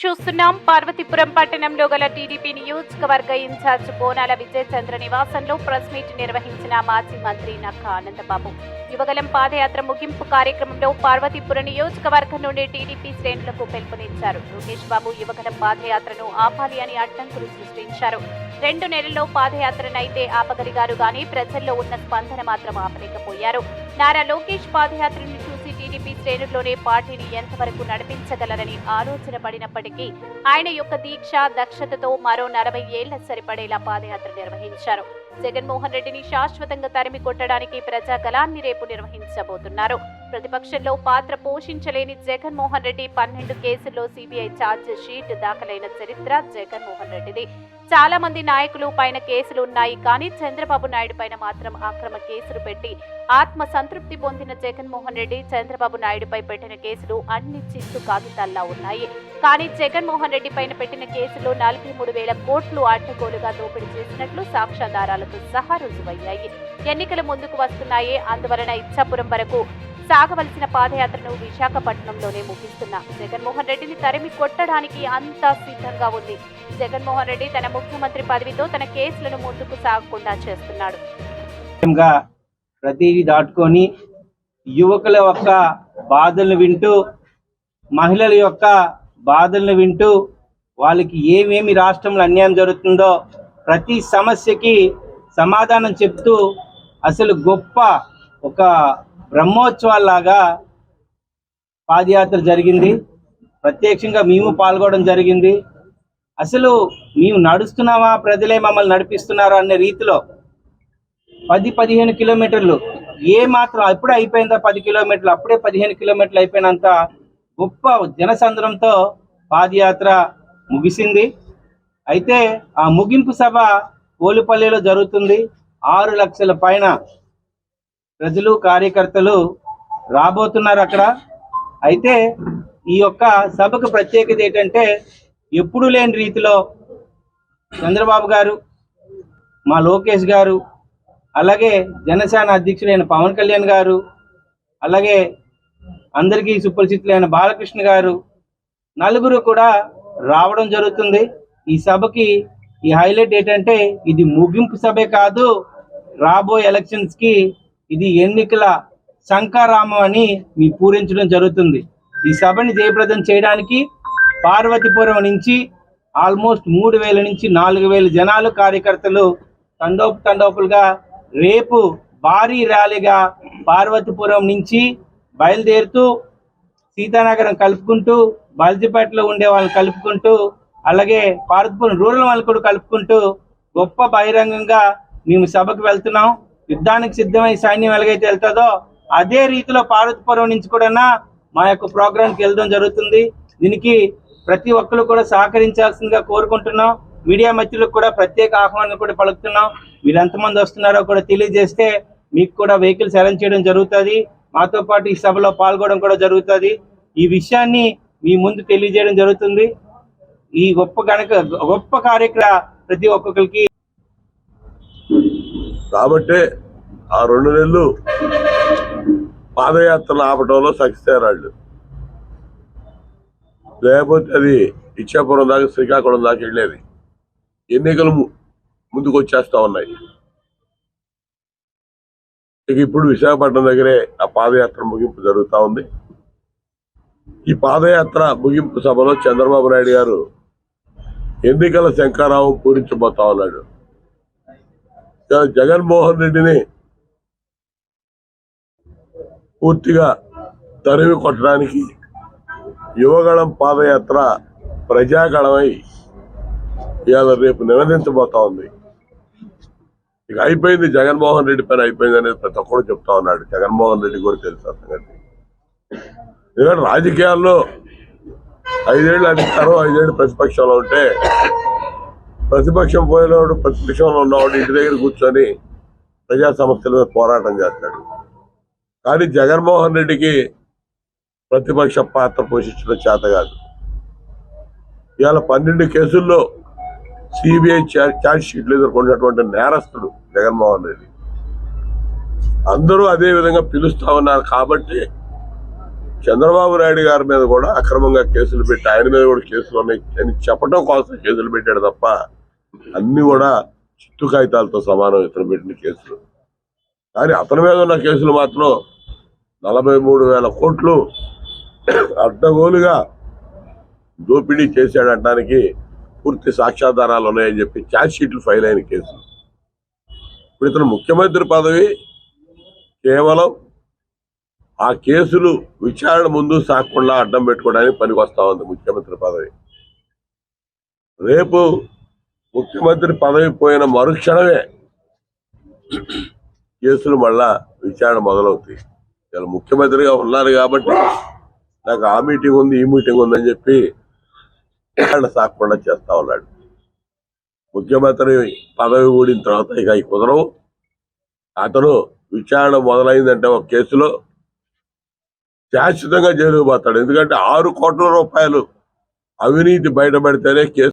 చూస్తున్నాం. పార్వతీపురం పట్టణంలో గల టీడీపీ నియోజకవర్గ ఇన్ఛార్జ్ బోనాల విజయచంద్ర నివాసంలో ప్రెస్ మీట్ నిర్వహించిన మాజీ మంత్రి నక్క ఆనందబాబు. యువగలం పాదయాత్ర ముగింపు కార్యక్రమంలో పార్వతీపురం నియోజకవర్గం నుండి టీడీపీ శ్రేణులకు పిలుపునిచ్చారు. లోకేష్ బాబు యువగలం పాదయాత్రను ఆపాలి అని అడ్డంకులు సృష్టించారు. రెండు నెలల్లో పాదయాత్రనైతే ఆపగలిగారు గాని ప్రజల్లో ఉన్న స్పందన మాత్రం ఆపలేకపోయారు. నారా లోకేష్ పాదయాత్రను చూసి టీడీపీ శ్రేణుల్లోనే పార్టీని ఎంతవరకు నడిపించగలరని ఆలోచన పడినప్పటికీ ఆయన యొక్క దీక్ష దక్షతతో మరో నలభై ఏళ్ళ సరిపడేలా పాదయాత్ర నిర్వహించారు. జగన్మోహన్ రెడ్డిని శాశ్వతంగా తరిమి కొట్టడానికి ప్రజా గలాన్ని రేపు నిర్వహించబోతున్నారు. ప్రతిపక్షంలో పాత్ర పోషించలేని జగన్మోహన్ రెడ్డి పన్నెండు కేసుల్లో సిబిఐ ఛార్జ్ షీట్ దాఖలైన చరిత్ర జగన్మోహన్ రెడ్డిది. చాలా మంది నాయకులు పైన కేసులు ఉన్నాయి కానీ చంద్రబాబు నాయుడు పైన మాత్రం అక్రమ కేసులు పెట్టి ఆత్మ సంతృప్తి పొందిన జగన్మోహన్ రెడ్డి చంద్రబాబు నాయుడుపై పెట్టిన కేసులు అన్ని చిత్తు కాగితాల్లా ఉన్నాయి. కానీ జగన్మోహన్ రెడ్డి పైన పెట్టిన కేసులో నలభై మూడు వేల కోట్లు అడ్డగోలుగా దోపిడీ చేసినట్లు సాక్ష్యాధారాలతో సహా రుజువయ్యాయి ఎన్నికలు ముందుకు వస్తున్నాయి. అందువలన ఇచ్చాపురం వరకు సాగవలసిన పాదయాత్రను విశాఖపట్నంలోనే ముగిస్తున్న. జగన్మోహన్ రెడ్డిని తరిమి కొట్టడానికి అంతా సిద్ధంగా ఉంది. జగన్మోహన్ రెడ్డి తన ముఖ్యమంత్రి పదవితో తన కేసులను ముందుకు సాగకుండా చేస్తున్నాడు. ప్రతిదీ దాటుకొని యువకుల యొక్క బాధలను వింటూ మహిళల యొక్క బాధలను వింటూ వాళ్ళకి ఏమేమి రాష్ట్రంలో అన్యాయం జరుగుతుందో ప్రతి సమస్యకి సమాధానం చెప్తూ అసలు గొప్ప ఒక బ్రహ్మోత్సవాల్లాగా పాదయాత్ర జరిగింది. ప్రత్యక్షంగా మేము పాల్గొనడం జరిగింది. అసలు మేము నడుస్తున్నామా ప్రజలే మమ్మల్ని నడిపిస్తున్నారా అనే రీతిలో పది పదిహేను కిలోమీటర్లు ఏ మాత్రం అప్పుడే అయిపోయిందా పది కిలోమీటర్లు అప్పుడే పదిహేను కిలోమీటర్లు అయిపోయినంత గొప్ప జనసంద్రంతో పాదయాత్ర ముగిసింది. అయితే ఆ ముగింపు సభ కోలిపల్లిలో జరుగుతుంది. ఆరు లక్షల పైన ప్రజలు కార్యకర్తలు రాబోతున్నారు అక్కడ. అయితే ఈ యొక్క సభకు ప్రత్యేకత ఏంటంటే ఎప్పుడు లేని రీతిలో చంద్రబాబు గారు మా లోకేష్ గారు అలాగే జనసేన అధ్యక్షులైన పవన్ కళ్యాణ్ గారు అలాగే అందరికీ సుపరిచితులైన బాలకృష్ణ గారు నలుగురు కూడా రావడం జరుగుతుంది. ఈ సభకి ఈ హైలైట్ ఏంటంటే ఇది ముగింపు సభే కాదు రాబోయే ఎలక్షన్స్కి ఇది ఎన్నికల శంకారామం అని మీ పూరించడం జరుగుతుంది. ఈ సభని జయప్రదం చేయడానికి పార్వతీపురం నుంచి ఆల్మోస్ట్ మూడు వేల నుంచి నాలుగు వేల జనాలు కార్యకర్తలు తండోపు తండోపులుగా రేపు భారీ ర్యాలీగా పార్వతీపురం నుంచి బయలుదేరుతూ సీతానగరం కలుపుకుంటూ బాల్జీపేటలో ఉండే వాళ్ళని కలుపుకుంటూ అలాగే పార్వతీపురం రూరల్ వాళ్ళు కూడా కలుపుకుంటూ గొప్ప బహిరంగంగా మేము సభకు వెళ్తున్నాం. యుద్ధానికి సిద్ధమై సైన్యం ఎలాగైతే వెళ్తుందో అదే రీతిలో పార్వతీపురం నుంచి కూడా మా యొక్క ప్రోగ్రాంకి వెళ్ళడం జరుగుతుంది. దీనికి ప్రతి ఒక్కరు కూడా సహకరించాల్సిందిగా కోరుకుంటున్నాం. మీడియా మిత్రులకు కూడా ప్రత్యేక ఆహ్వానం కూడా పలుకుతున్నాం. మీరు ఎంతమంది వస్తున్నారో కూడా తెలియజేస్తే మీకు కూడా వెహికల్స్ అరేంజ్ చేయడం జరుగుతుంది. మాతో పాటు ఈ సభలో పాల్గొనడం కూడా జరుగుతుంది. ఈ విషయాన్ని మీ ముందు తెలియజేయడం జరుగుతుంది. ఈ గొప్ప గణక గొప్ప కార్యక్రమ ప్రతి ఒక్కొక్కరికి కాబట్టే ఆ రెండు నెలలు పాదయాత్రలు ఆపటంలో సక్సెస్ అయ్యారు లేకపోతే అది ఇచ్చాపురం దాకా శ్రీకాకుళం దాకా వెళ్ళేది. ఎన్నికలు ము- ముందుకు వచ్చేస్తా ఉన్నాయి. ఇక ఇప్పుడు విశాఖపట్నం దగ్గరే ఆ పాదయాత్ర ముగింపు జరుగుతూ ఉంది. ఈ పాదయాత్ర ముగింపు సభలో చంద్రబాబు నాయుడు గారు ఎన్నికల శంకారావం పూరించబోతా ఉన్నాడు. జగన్మోహన్ రెడ్డిని పూర్తిగా తరిమి కొట్టడానికి యువగళం పాదయాత్ర ప్రజాగళమై ఇవాళ రేపు నిలదించబోతా ఉంది. ఇక అయిపోయింది జగన్మోహన్ రెడ్డి పైన అయిపోయింది అనేది ప్రతి ఒక్కరు చెప్తా ఉన్నాడు. జగన్మోహన్ రెడ్డి కూడా తెలుసు ఆ సంగతి? ఎందుకంటే రాజకీయాల్లో ఐదేళ్ళు అధికారం ఐదేళ్ళు ప్రతిపక్షంలో ఉంటే ప్రతిపక్షం పోయినవాడు ప్రతిపక్షంలో ఉన్నవాడు ఇంటి దగ్గర కూర్చొని ప్రజా సమస్యల మీద పోరాటం చేస్తాడు. కానీ జగన్మోహన్ రెడ్డికి ప్రతిపక్ష పాత్ర పోషించడం చేత కాదు. ఇవాళ పన్నెండు కేసుల్లో సిబిఐ ఛార్జ్ షీట్లు ఎదుర్కొన్నటువంటి నేరస్తుడు జగన్మోహన్ రెడ్డి. అందరూ అదే విధంగా పిలుస్తా ఉన్నారు కాబట్టి చంద్రబాబు నాయుడు గారి మీద కూడా అక్రమంగా కేసులు పెట్టి ఆయన మీద కూడా కేసులు ఉన్నాయి అని చెప్పడం కోసం కేసులు పెట్టాడు తప్ప అన్ని కూడా చిత్తు కాగితాలతో సమానం ఇతను పెట్టిన కేసులు. కానీ అతని మీద ఉన్న కేసులు మాత్రం నలభై మూడు వేల కోట్లు అడ్డగోలుగా దోపిడీ చేశాడటానికి పూర్తి సాక్ష్యాధారాలు ఉన్నాయని చెప్పి ఛార్జ్ షీట్లు ఫైల్ అయిన కేసులు. ఇప్పుడు ఇతను ముఖ్యమంత్రి పదవి కేవలం ఆ కేసులు విచారణ ముందు సాగకుండా అడ్డం పెట్టుకోవడానికి పనికి వస్తా ఉంది ముఖ్యమంత్రి పదవి. రేపు ముఖ్యమంత్రి పదవి పోయిన మరుక్షణమే కేసులు మళ్ళా విచారణ మొదలవుతాయి. ఇలా ముఖ్యమంత్రిగా ఉన్నారు కాబట్టి నాకు ఆ మీటింగ్ ఉంది ఈ మీటింగ్ ఉందని చెప్పి విచారణ సాగకుండా చేస్తా ఉన్నాడు. ముఖ్యమంత్రి పదవి ఊడిన తర్వాత ఇక ఈ కుదరవు. అతను విచారణ మొదలైందంటే ఒక కేసులో శాశ్వతంగా జైలుకు పోతాడు. ఎందుకంటే ఆరు కోట్ల రూపాయలు అవినీతి బయటపడితేనే కేసు